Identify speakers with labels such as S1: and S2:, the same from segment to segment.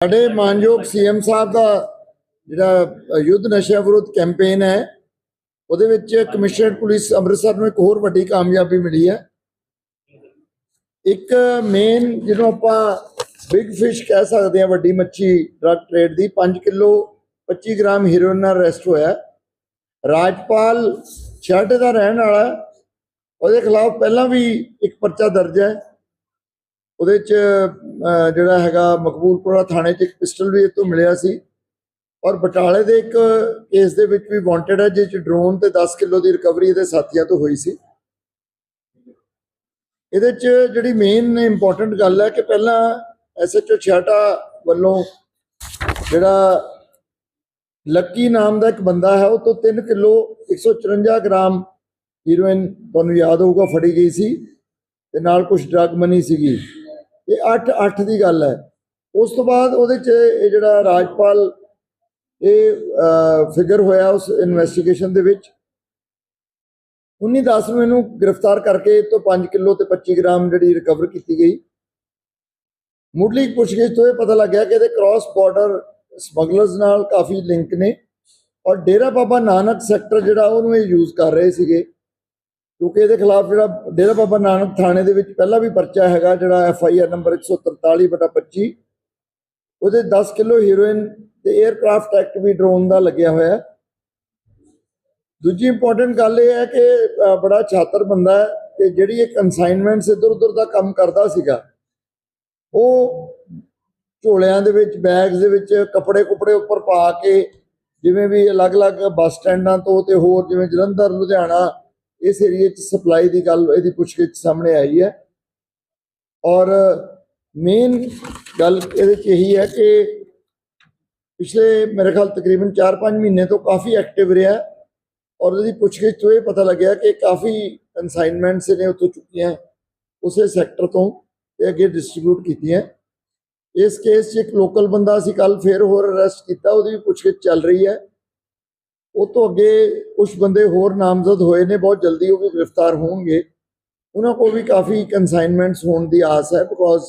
S1: ਸਾਡੇ ਮਾਨਯੋਗ ਸੀਐਮ ਸਾਹਿਬ ਦਾ ਜਿਹੜਾ ਯੁੱਧ ਨਸ਼ਾ ਵਿਰੁੱਧ ਕੈਂਪੇਨ ਹੈ, ਉਹਦੇ ਵਿੱਚ ਕਮਿਸ਼ਨਰਡ ਪੁਲਿਸ ਅੰਮ੍ਰਿਤਸਰ ਨੂੰ ਇੱਕ ਹੋਰ ਵੱਡੀ ਕਾਮਯਾਬੀ ਮਿਲੀ ਹੈ। ਇੱਕ ਮੇਨ ਜਿਹਨੂੰ ਆਪਾਂ ਬਿਗ ਫਿਸ਼ ਕਹਿ ਸਕਦੇ ਹਾਂ, ਵੱਡੀ ਮੱਛੀ ਡਰਗ ਟ੍ਰੇਡ ਦੀ 5 ਕਿਲੋ 25 ਗ੍ਰਾਮ ਹੀਰੋਇਨ ਨਾਲ ਅਰੈਸਟ ਹੋਇਆ। ਰਾਜਪਾਲ ਛੱਡ ਦਾ ਰਹਿਣ ਵਾਲਾ ਉਹਦੇ ਖਿਲਾਫ ਪਹਿਲਾਂ ਵੀ ਇੱਕ ਪਰਚਾ ਦਰਜ ਹੈ। ਉਹਦੇ ਚ ਜਿਹੜਾ ਹੈਗਾ ਮਕਬੂਲਪੁਰਾ ਥਾਣੇ 'ਚ ਇੱਕ ਪਿਸਟਲ ਵੀ ਇਹ ਤੋਂ ਮਿਲਿਆ ਸੀ। ਔਰ ਬਟਾਲੇ ਦੇ ਇੱਕ ਕੇਸ ਦੇ ਵਿੱਚ ਵੀ ਵਾਂਟਡ ਹੈ ਜਿਸ 'ਚ ਡਰੋਨ ਤੇ 10 ਕਿਲੋ ਦੀ ਰਿਕਵਰੀ ਇਹਦੇ ਸਾਥੀਆਂ ਤੋਂ ਹੋਈ ਸੀ। ਇਹਦੇ 'ਚ ਜਿਹੜੀ ਮੇਨ ਇੰਪੋਰਟੈਂਟ ਗੱਲ ਹੈ ਕਿ ਪਹਿਲਾਂ ਐਸਐਚਓ ਛਿਆਟਾ ਵੱਲੋਂ ਜਿਹੜਾ ਲੱਕੀ ਨਾਮ ਦਾ ਇੱਕ ਬੰਦਾ ਹੈ, ਉਹ ਤੋਂ 3 ਕਿਲੋ 154 ਗ੍ਰਾਮ ਹੀਰੋਇਨ ਤੁਹਾਨੂੰ ਯਾਦ ਹੋਊਗਾ, ਫੜੀ ਗਈ ਸੀ। ਤੇ ਨਾਲ ਕੁਝ ਡਰਗ ਮਨੀ ਸੀਗੀ। ਇਹ 8 8 ਦੀ ਗੱਲ ਹੈ। ਉਸ ਤੋਂ ਬਾਅਦ ਉਹਦੇ 'ਚ ਇਹ ਜਿਹੜਾ ਰਾਜਪਾਲ, ਇਹ ਫਿਗਰ ਹੋਇਆ ਉਸ ਇਨਵੈਸਟੀਗੇਸ਼ਨ ਦੇ ਵਿੱਚ। 19 10 ਨੂੰ ਇਹਨੂੰ ਗ੍ਰਿਫਤਾਰ ਕਰਕੇ ਇਹ ਤੋਂ 5 ਕਿਲੋ ਤੇ 25 ਗ੍ਰਾਮ ਜਿਹੜੀ ਰਿਕਵਰ ਕੀਤੀ ਗਈ। ਮੁੱਢਲੀ ਪੁੱਛਗਿੱਛ ਤੋਂ ਇਹ ਪਤਾ ਲੱਗਿਆ ਕਿ ਇਹਦੇ ਕ੍ਰਾਸ ਬਾਰਡਰ ਸਮਗਲਰਸ ਨਾਲ ਕਾਫੀ ਲਿੰਕ ਨੇ। ਔਰ ਡੇਰਾ ਬਾਬਾ ਨਾਨਕ ਸੈਕਟਰ ਜਿਹੜਾ ਉਹਨੂੰ ਇਹ ਯੂਜ਼ ਕਰ ਰਹੇ ਸੀਗੇ। ਕਿਉਂਕਿ ਇਹਦੇ ਖਿਲਾਫ ਜਿਹੜਾ ਡੇਰਾ ਬਾਬਾ ਨਾਨਕ ਥਾਣੇ ਦੇ ਵਿੱਚ ਪਹਿਲਾਂ ਵੀ ਪਰਚਾ ਹੈਗਾ, ਜਿਹੜਾ ਐਫ ਆਈ ਆਰ ਨੰਬਰ 143/25 ਉਹਦੇ 10 ਕਿਲੋ ਹੀਰੋਇਨ ਤੇ 에ਅਰਕ੍ਰਾਫਟ ਐਕਟ ਵੀ ਡਰੋਨ ਦਾ ਲੱਗਿਆ ਹੋਇਆ। ਹੈ ਦੂਜੀ ਇੰਪੋਰਟੈਂਟ ਗੱਲ ਇਹ ਹੈ ਕਿ ਬੜਾ ਛਾਤਰ ਬੰਦਾ ਹੈ ਤੇ ਜਿਹੜੀ ਇਹ ਕਨਸਾਈਨਮੈਂਟਸ ਇਧਰ ਉਧਰ ਦਾ ਕੰਮ ਕਰਦਾ ਸੀਗਾ, ਉਹ ਝੋਲਿਆਂ ਦੇ ਵਿੱਚ ਬੈਗਸ ਦੇ ਵਿੱਚ, ਕੱਪੜੇ ਕੁਪੜੇ ਉੱਪਰ ਪਾ ਕੇ, ਜਿਵੇਂ ਵੀ ਅਲੱਗ-ਅਲੱਗ ਬੱਸ ਸਟੈਂਡਾਂ ਤੋਂ ਤੇ ਹੋਰ ਜਿਵੇਂ ਜਲੰਧਰ, ਲੁਧਿਆਣਾ ਇਸ ਏਰੀਏ 'ਚ ਸਪਲਾਈ ਦੀ ਗੱਲ ਇਹਦੀ ਪੁੱਛਗਿੱਛ ਸਾਹਮਣੇ ਆਈ ਹੈ ਔਰ ਮੇਨ ਗੱਲ ਇਹਦੇ 'ਚ ਇਹੀ ਹੈ ਕਿ ਪਿਛਲੇ ਮੇਰੇ ਖਿਆਲ ਤਕਰੀਬਨ 4-5 ਮਹੀਨੇ ਤੋਂ ਕਾਫੀ ਐਕਟਿਵ ਰਿਹਾ ਹੈ ਔਰ ਉਹਦੀ ਪੁੱਛਗਿੱਛ ਤੋਂ ਇਹ ਪਤਾ ਲੱਗਿਆ ਕਿ ਕਾਫੀ ਕਨਸਾਈਨਮੈਂਟਸ ਨੇ ਉੱਥੋਂ ਚੁੱਕੀਆਂ ਉਸੇ ਸੈਕਟਰ ਤੋਂ ਤੇ ਅੱਗੇ ਡਿਸਟ੍ਰੀਬਿਊਟ ਕੀਤੀਆਂ ਇਸ ਕੇਸ 'ਚ ਇੱਕ ਲੋਕਲ ਬੰਦਾ ਸੀ ਕੱਲ ਫੇਰ ਹੋਰ ਅਰੈਸਟ ਕੀਤਾ ਉਹਦੀ ਵੀ ਪੁੱਛਗਿੱਛ ਚੱਲ ਰਹੀ ਹੈ ਉਹ ਤੋਂ ਅੱਗੇ ਕੁਝ ਬੰਦੇ ਹੋਰ ਨਾਮਜ਼ਦ ਹੋਏ ਨੇ, ਬਹੁਤ ਜਲਦੀ ਉਹ ਵੀ ਗ੍ਰਿਫਤਾਰ ਹੋਣਗੇ। ਉਹਨਾਂ ਕੋਲ ਵੀ ਕਾਫੀ ਕਨਸਾਈਨਮੈਂਟਸ ਹੋਣ ਦੀ ਆਸ ਹੈ ਬਿਕੋਜ਼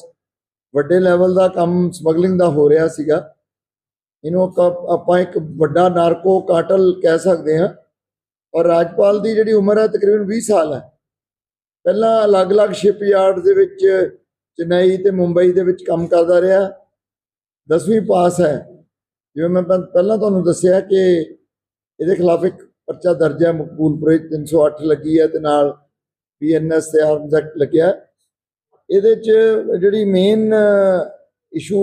S1: ਵੱਡੇ ਲੈਵਲ ਦਾ ਕੰਮ ਸਮਗਲਿੰਗ ਦਾ ਹੋ ਰਿਹਾ ਸੀਗਾ। ਇਹਨੂੰ ਆਪਾਂ- ਆਪਾਂ ਇੱਕ ਵੱਡਾ ਨਾਰਕੋ ਕਾਟਲ ਕਹਿ ਸਕਦੇ ਹਾਂ। ਔਰ ਰਾਜਪਾਲ ਦੀ ਜਿਹੜੀ ਉਮਰ ਹੈ ਤਕਰੀਬਨ 20 ਸਾਲ ਹੈ। ਪਹਿਲਾਂ ਅਲੱਗ-ਅਲੱਗ ਸ਼ਿਪਯਾਰਡ ਦੇ ਵਿੱਚ ਚੇਨਈ ਤੇ ਮੁੰਬਈ ਦੇ ਵਿੱਚ ਕੰਮ ਕਰਦਾ ਰਿਹਾ। 10ਵੀਂ ਪਾਸ ਹੈ। ਜਿਵੇਂ ਮੈਂ ਪਹਿਲਾਂ ਤੁਹਾਨੂੰ ਦੱਸਿਆ ਕਿ ਇਹਦੇ ਖਿਲਾਫ ਇੱਕ ਪਰਚਾ ਦਰਜ ਹੈ, ਮਕਬੂਲਪੁਰੇ 'ਚ 308 ਲੱਗੀ ਹੈ ਤੇ ਨਾਲ ਬੀਐਨਐਸ ਤੇ ਆਰਮਸ ਐਕਟ ਲੱਗਿਆ ਇਹਦੇ 'ਚ ਜਿਹੜੀ ਮੇਨ ਇਸ਼ੂ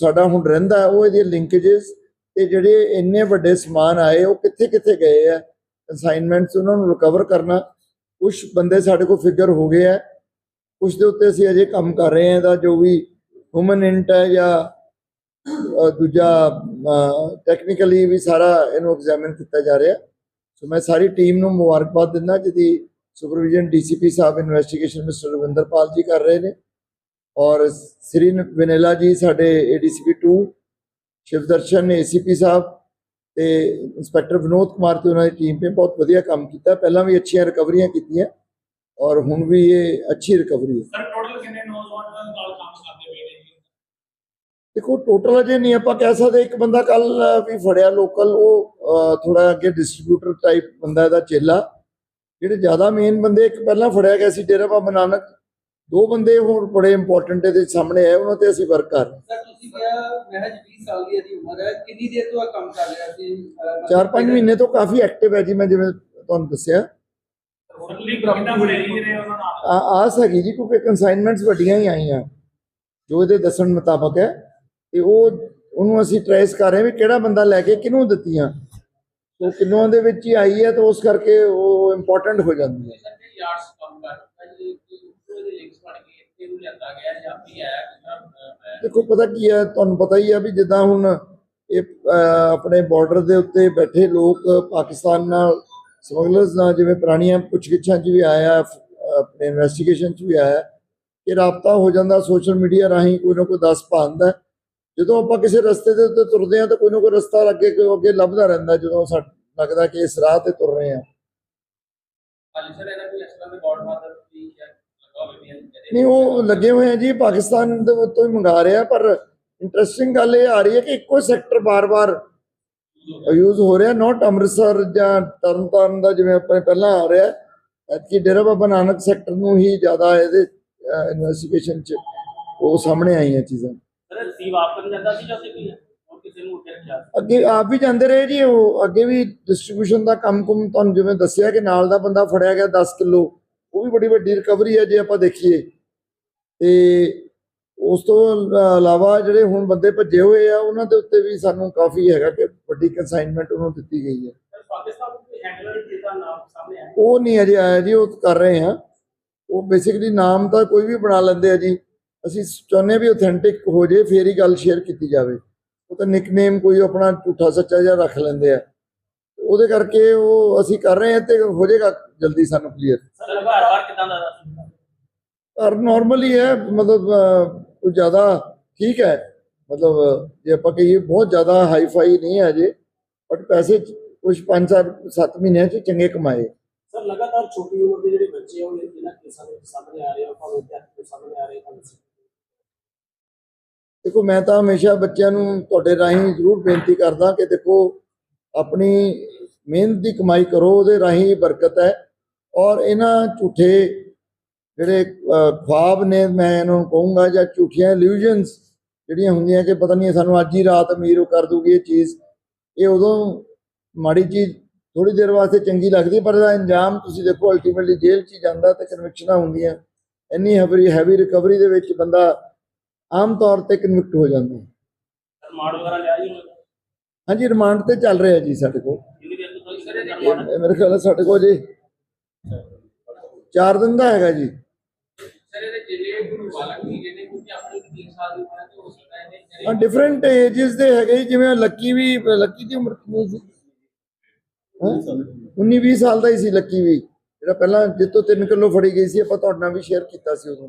S1: ਸਾਡਾ ਹੁਣ ਰਹਿੰਦਾ ਉਹ ਇਹਦੀ ਲਿੰਕੇजेस ਤੇ ਜਿਹੜੇ ਇੰਨੇ ਵੱਡੇ ਸਮਾਨ ਆਏ, ਉਹ ਕਿੱਥੇ ਕਿੱਥੇ ਗਏ ਆ ਅਸਾਈਨਮੈਂਟਸ ਉਹਨਾਂ ਨੂੰ ਰਿਕਵਰ ਕਰਨਾ ਕੁਝ ਬੰਦੇ ਸਾਡੇ ਕੋਲ ਫਿਗਰ ਹੋ ਗਏ ਆ ਕੁਝ ਦੇ ਉੱਤੇ ਅਸੀਂ ਅਜੇ ਕੰਮ ਕਰ ਰਹੇ ਹਾਂ, ਇਹਦਾ ਜੋ ਵੀ ਹਿਊਮਨ ਇੰਟ ਹੈ ਜਾਂ ਦੂਜਾ ਟੈਕਨੀਕਲੀ ਵੀ ਸਾਰਾ ਇਹਨੂੰ ਐਗਜ਼ਾਮਿਨ ਕੀਤਾ ਜਾ ਰਿਹਾ। ਸੋ ਮੈਂ ਸਾਰੀ ਟੀਮ ਨੂੰ ਮੁਬਾਰਕਬਾਦ ਦਿੰਦਾ, ਜਿਹਦੀ ਸੁਪਰਵਿਜ਼ਨ ਡੀਸੀਪੀ ਸਾਹਿਬ ਇਨਵੈਸਟੀਗੇਸ਼ਨ ਮਿਸਟਰ ਰਵਿੰਦਰਪਾਲ ਜੀ ਕਰ ਰਹੇ ਨੇ। ਔਰ ਸ੍ਰੀ ਵਿਨੇਲਾ ਜੀ ਸਾਡੇ ਏਡੀਸੀਪੀ 2 ਸ਼ਿਵਦਰਸ਼ਨ ਏਸੀਪੀ ਸਾਹਿਬ ਤੇ ਇੰਸਪੈਕਟਰ ਵਿਨੋਦ ਕੁਮਾਰ ਤੇ ਉਹਨਾਂ ਦੀ ਟੀਮ ਨੇ ਬਹੁਤ ਵਧੀਆ ਕੰਮ ਕੀਤਾ। ਪਹਿਲਾਂ ਵੀ ਅੱਛੀਆਂ ਰਿਕਵਰੀਆਂ ਕੀਤੀਆਂ, ਔਰ ਹੁਣ ਵੀ ਇਹ ਅੱਛੀ ਰਿਕਵਰੀ ਹੈ।
S2: ਸਰ ਟੋਟਲ ਕਿੰਨੇ ਨੌਜਵਾਨ ਨਾਲ ਕੰਮ ਕਰਦੇ ਪਏ ਨੇ ਜੀ
S1: ਦੇਖੋ ਟੋਟਲ ਅਜੇ ਨਹੀਂ ਆਪਾਂ ਕਹਿ ਸਕਦੇ ਇੱਕ ਬੰਦਾ ਕੱਲ ਵੀ ਫੜਿਆ ਲੋਕਲ ਉਹ ਥੋੜਾ ਅੱਗੇ ਡਿਸਟ੍ਰੀਬਿਊਟਰ ਟਾਈਪ ਬੰਦਾ ਇਹਦਾ ਚੇਲਾ। ਜਿਹੜੇ ਜ਼ਿਆਦਾ ਮੇਨ ਬੰਦੇ ਇੱਕ ਪਹਿਲਾਂ ਫੜਿਆ ਗਿਆ ਸੀ ਡੇਰਾ ਬਾਬਾ ਨਾਨਕ। ਦੋ ਬੰਦੇ ਹੋਰ ਬੜੇ ਇੰਪੋਰਟੈਂਟ ਇਹਦੇ ਸਾਹਮਣੇ ਆਏ ਉਹਨਾਂ ਤੇ ਅਸੀਂ ਵਰਕ ਕਰ ਰਹੇ ਹਾਂ।
S3: ਸਰ ਤੁਸੀਂ ਕਿਹਾ ਮਹਿਜ 20 ਸਾਲ ਦੀ ਇਹਦੀ ਉਮਰ ਹੈ। ਕਿੰਨੀ ਦੇਰ ਤੋਂ ਇਹ ਕੰਮ ਕਰ ਰਿਹਾ ਸੀ?
S1: ਚਾਰ ਪੰਜ ਮਹੀਨੇ ਤੋਂ ਕਾਫੀ ਐਕਟਿਵ ਹੈ ਜੀ ਮੈਂ ਜਿਵੇਂ ਤੁਹਾਨੂੰ ਦੱਸਿਆ।
S2: ਸਰਲੀ ਕਿੰਨਾ ਬੜੇ ਜੀ ਨੇ ਉਹਨਾਂ ਨਾਲ?
S1: ਆ- ਆਸ ਹੈਗੀ ਜੀ ਕਿਉਂਕਿ ਕਨਸਾਈਨਮੈਂਟਸ ਵੱਡੀਆਂ ਹੀ ਆਈਆਂ। ਜੋ ਇਹਦੇ ਦੱਸਣ ਮੁਤਾਬਕ ਹੈ। ਤੇ ਉਹ ਉਹਨੂੰ ਅਸੀਂ ਟ੍ਰੇਸ ਕਰ ਰਹੇ ਵੀ ਕਿਹੜਾ ਬੰਦਾ ਲੈ ਕੇ ਕਿਹਨੂੰ ਦਿੱਤੀਆਂ। ਉਹ ਕਿੰਨੋਂ ਦੇ ਵਿੱਚ ਹੀ ਆਈ ਹੈ ਤਾਂ ਉਸ ਕਰਕੇ ਉਹ ਇੰਪੋਰਟੈਂਟ ਹੋ ਜਾਂਦੀ ਹੈ।
S2: ਸਰ ਜੇ ਯਾਰਡਸ ਕੰਮ ਕਰ ਰਿਹਾ ਜੀ ਉਹਦੇ ਲਿੰਕਸ ਬਣ ਕੇ ਇੱਥੇ ਨੂੰ ਲਿਆਂਦਾ ਗਿਆ ਜਾਂ ਵੀ ਆਇਆ ਕਿੰਨਾ
S1: ਦੇਖੋ ਪਤਾ ਕੀ ਹੈ ਤੁਹਾਨੂੰ ਪਤਾ ਹੀ ਹੈ ਵੀ ਜਿੱਦਾਂ ਹੁਣ ਇਹ ਆਪਣੇ ਬਾਰਡਰ ਦੇ ਉੱਤੇ ਬੈਠੇ ਲੋਕ ਪਾਕਿਸਤਾਨ ਨਾਲ ਸਮਗਲਰਸ ਨਾਲ ਜਿਵੇਂ ਪੁਰਾਣੀਆਂ ਪੁੱਛਗਿੱਛਾਂ 'ਚ ਵੀ ਆਇਆ ਆਪਣੇ ਇਨਵੈਸਟੀਗੇਸ਼ਨ 'ਚ ਵੀ ਆਇਆ ਕਿ ਰਾਬਤਾ ਹੋ ਜਾਂਦਾ ਸੋਸ਼ਲ ਮੀਡੀਆ ਰਾਹੀਂ ਕੋਈ ਨਾ ਕੋਈ ਦੱਸ ਪਾਉਂਦਾ ਜਦੋਂ ਆਪਾਂ ਕਿਸੇ ਰਸਤੇ ਦੇ ਉੱਤੇ ਤੁਰਦੇ ਹਾਂ ਤਾਂ ਕੋਈ ਨਾ ਕੋਈ ਰਸਤਾ ਅੱਗੇ ਅੱਗੇ ਲੱਭਦਾ ਰਹਿੰਦਾ ਜਦੋਂ ਲੱਗਦਾ ਕਿ ਇਸ ਰਾਹ ਤੇ ਤੁਰ ਰਹੇ
S2: ਕੋਈ ਹੈ
S1: ਨਹੀਂ ਉਹ ਲੱਗੇ ਹੋਏ ਆ ਜੀ ਪਾਕਿਸਤਾਨ ਦੇ ਤੋਂ ਹੀ ਮੰਗਾ ਰਿਹਾ ਪਰ ਇੰਟਰਸਟਿੰਗ ਗੱਲ ਇਹ ਆ ਰਹੀ ਹੈ ਕਿ ਇੱਕੋ ਸੈਕਟਰ ਬਾਰ-ਬਾਰ ਯੂਜ਼ ਹੋ ਰਿਹਾ ਨਾਟ ਅੰਮ੍ਰਿਤਸਰ ਜਾਂ ਤਰਨਤਾਰਨ ਦਾ ਜਿਵੇਂ ਆਪਣੇ ਪਹਿਲਾਂ ਆ ਰਿਹਾ ਐਤਕੀ ਡੇਰਾ ਬਾਬਾ ਨਾਨਕ ਸੈਕਟਰ ਨੂੰ ਹੀ ਜ਼ਿਆਦਾ ਇਹਦੇ ਇਨਵੈਸਟੀਗੇਸ਼ਨ 'ਚ ਉਹ ਸਾਹਮਣੇ ਆਈਆਂ ਚੀਜ਼ਾਂ।
S2: ਸਰ ਰਿਸੀਵ ਆਪ ਕਰਨ ਜਾਂਦਾ ਸੀ ਜਾਂ ਉੱਥੇ ਕੋਈ ਹੋਰ ਕਿਸੇ ਨੂੰ ਉੱਤੇ ਰੱਖਿਆ ਸੀ?
S1: ਅੱਗੇ ਆਪ ਵੀ ਜਾਂਦੇ ਰਹੇ ਜੀ ਉਹ। ਅੱਗੇ ਵੀ ਡਿਸਟ੍ਰੀਬਿਊਸ਼ਨ ਦਾ ਕੰਮ ਕੁਮ ਤੁਹਾਨੂੰ ਜਿਵੇਂ ਦੱਸਿਆ ਕਿ ਨਾਲ ਦਾ ਬੰਦਾ ਫੜਿਆ ਗਿਆ 10 ਕਿਲੋ ਉਹ ਵੀ ਬੜੀ ਵੱਡੀ ਰਿਕਵਰੀ ਹੈ ਜੇ ਆਪਾਂ ਦੇਖੀਏ। ਤੇ ਉਸ ਤੋਂ ਇਲਾਵਾ ਜਿਹੜੇ ਹੁਣ ਬੰਦੇ ਭੱਜੇ ਹੋਏ ਆ ਉਹਨਾਂ ਦੇ ਉੱਤੇ ਵੀ ਸਾਨੂੰ ਕਾਫੀ ਹੈਗਾ ਕਿ ਵੱਡੀ ਕੰਸਾਈਨਮੈਂਟ ਉਹਨੂੰ ਦਿੱਤੀ ਗਈ ਹੈ। ਉਹ ਨਹੀਂ ਅਜੇ ਆਇਆ ਜੀ ਉਹ ਕਰ ਰਹੇ ਹਾਂ ਉਹ ਬੇਸਿਕਲੀ ਨਾਮ ਤਾਂ ਕੋਈ ਵੀ ਬਣਾ ਲੈਂਦੇ ਆ ਜੀ। ਅਸੀਂ ਚਾਹੁੰਦੇ ਵੀ ਆਥੈਂਟਿਕ ਹੋ ਜੇ ਫੇਰ ਹੀ ਗੱਲ ਸ਼ੇਅਰ ਕੀਤੀ ਜਾਵੇ। ਉਹ ਤਾਂ ਨਿਕਨੇਮ ਕੋਈ ਆਪਣਾ ਝੂਠਾ ਸੱਚਾ ਜਿਹਾ ਰੱਖ ਲੈਂਦੇ ਆ। ਉਹਦੇ ਕਰਕੇ ਉਹ ਅਸੀਂ ਕਰ ਰਹੇ ਹਾਂ ਤੇ ਹੋ ਜਾਏਗਾ ਜਲਦੀ ਸਾਨੂੰ ਕਲੀਅਰ
S2: ਸਰ ਲਗਾਤਾਰ ਕਿਦਾਂ ਦਾ ਸੀ?
S1: ਪਰ ਨਾਰਮਲੀ ਹੈ ਮਤਲਬ ਕੋਈ ਜ਼ਿਆਦਾ ਠੀਕ ਹੈ। ਮਤਲਬ ਜੇ ਆਪਾਂ ਕਹੀਏ ਬਹੁਤ ਜ਼ਿਆਦਾ ਹਾਈ ਫਾਈ ਨਹੀਂ ਹੈ ਜੇ ਬਟ ਪੈਸੇ ਕੁਝ 5 7 ਮਹੀਨਿਆਂ ਚ ਚੰਗੇ ਕਮਾਏ।
S4: ਸਰ ਲਗਾਤਾਰ ਛੋਟੀ ਉਮਰ ਦੇ ਜਿਹੜੇ ਬੱਚੇ ਆ ਉਹ ਇਹਨਾਂ ਕੇਸਾਂ ਦੇ ਸਾਹਮਣੇ ਆ ਰਹੇ ਆ ਭਾਵੇਂ ਦੇ ਸਾਹਮਣੇ ਆ ਰਹੇ ਆ
S1: ਦੇਖੋ ਮੈਂ ਤਾਂ ਹਮੇਸ਼ਾ ਬੱਚਿਆਂ ਨੂੰ ਤੁਹਾਡੇ ਰਾਹੀਂ ਜ਼ਰੂਰ ਬੇਨਤੀ ਕਰਦਾ ਕਿ ਦੇਖੋ ਆਪਣੀ ਮਿਹਨਤ ਦੀ ਕਮਾਈ ਕਰੋ ਉਹਦੇ ਰਾਹੀਂ ਬਰਕਤ ਹੈ। ਔਰ ਇਹਨਾਂ ਝੂਠੇ ਜਿਹੜੇ ਅਹ, ਖੁਆਬ ਨੇ ਮੈਂ ਇਹਨਾਂ ਨੂੰ ਕਹੂੰਗਾ ਜਾਂ ਝੂਠੀਆਂ ਇਲੂਜਨਸ ਜਿਹੜੀਆਂ ਹੁੰਦੀਆਂ ਕਿ ਪਤਾ ਨਹੀਂ ਸਾਨੂੰ ਅੱਜ ਹੀ ਰਾਤ ਅਮੀਰ ਉਹ ਕਰ ਦੂਗੀ ਇਹ ਚੀਜ਼ ਇਹ ਉਦੋਂ ਮਾੜੀ ਚੀਜ਼ ਥੋੜੀ ਦੇਰ ਵਾਸਤੇ ਚੰਗੀ ਲੱਗਦੀ ਪਰ ਇਹਦਾ ਇੰਜਾਮ ਤੁਸੀਂ ਦੇਖੋ ਅਲਟੀਮੇਟਲੀ ਜੇਲ੍ਹ 'ਚ ਹੀ ਜਾਂਦਾ ਤੇ ਕਨਵਿਕਸ਼ਨਾਂ ਹੁੰਦੀਆਂ। ਇੰਨੀ ਹੈਵੀ ਹੈਵੀ ਰਿਕਵਰੀ ਦੇ ਵਿੱਚ ਬੰਦਾ ਆਮ ਤੌਰ ਤੇ ਕਨਵਿਕਟ ਹੋ ਜਾਂਦਾ ਹੈ।
S2: ਵਗੈਰਾ ਲਿਆ ਜੀ?
S1: ਹਾਂਜੀ ਰਿਮਾਂਡ ਤੇ ਚੱਲ ਰਿਹਾ ਜੀ ਸਾਡੇ ਕੋਲ।
S2: ਕਿੰਨੀ ਦੇਰ ਤੋਂ ਸਰ ਇਹਦੇ
S1: ਇਹ- ਇਹ ਮੇਰੇ ਖਿਆਲ ਨਾਲ ਸਾਡੇ ਕੋਲ ਜੀ। 4 ਦਿਨ ਦਾ ਹੈਗਾ ਜੀ।
S2: ਸਰ ਇਹਦੇ ਜਿਹੜੇ ਕੋਈ ਬਾਲਕ ਵੀ ਜਿਹਨੇ ਕੋਈ ਆਪਣੀ 30 ਸਾਲ ਦੀ ਉਮਰ ਹੈ ਹੋ
S1: ਹਾਂ ਡਿਫਰੈਂਟ ਏਜਸ ਦੇ ਹੈਗੇ ਜੀ, ਜਿਵੇਂ ਲੱਕੀ ਵੀ ਲੱਕੀ ਦੀ ਉਮਰ ਕਿੰਨੀ ਸੀ? 19 20 ਸਾਲ ਦਾ ਹੀ ਸੀ ਲੱਕੀ ਵੀ ਜਿਹੜਾ ਪਹਿਲਾਂ ਜਿੱਤੋਂ 3 ਕਿਲੋ ਫੜੀ ਗਈ ਸੀ ਆਪਾਂ ਤੁਹਾਡੇ ਨਾਲ ਵੀ ਸ਼ੇਅਰ ਕੀਤਾ ਸੀ ਉਦੋਂ।